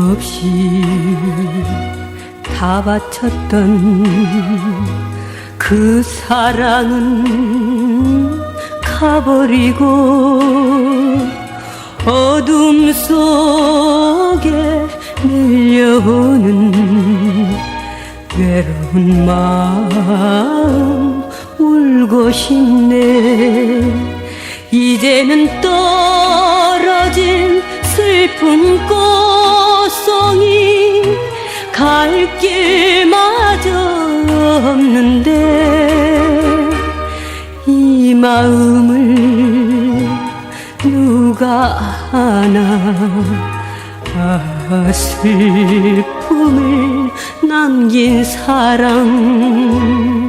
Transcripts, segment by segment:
없이 다 바쳤던 그 사랑은 가버리고 어둠 속에 밀려오는 외로운 마음 울고 싶네. 이제는 떨어진 슬픈 꽃송이 갈 길마저 없는데 이 마음을 누가 아나 아, 슬픔을 남긴 사랑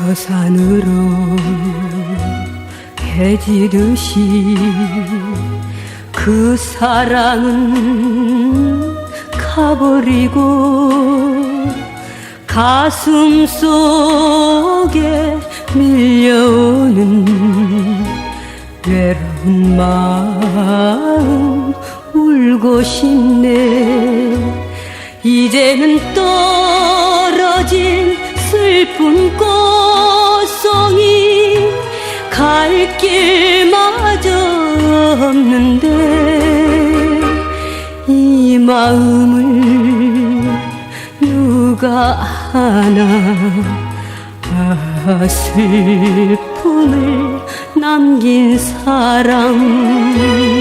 서산으로 해지듯이 그 사랑은 가버리고 가슴 속에 밀려오는 외로운 마음 울고 싶네. 이제는 떨어진 슬픈 꽃 갈 길마저 없는데 이 마음을 누가 하나 아, 슬픔을 남긴 사랑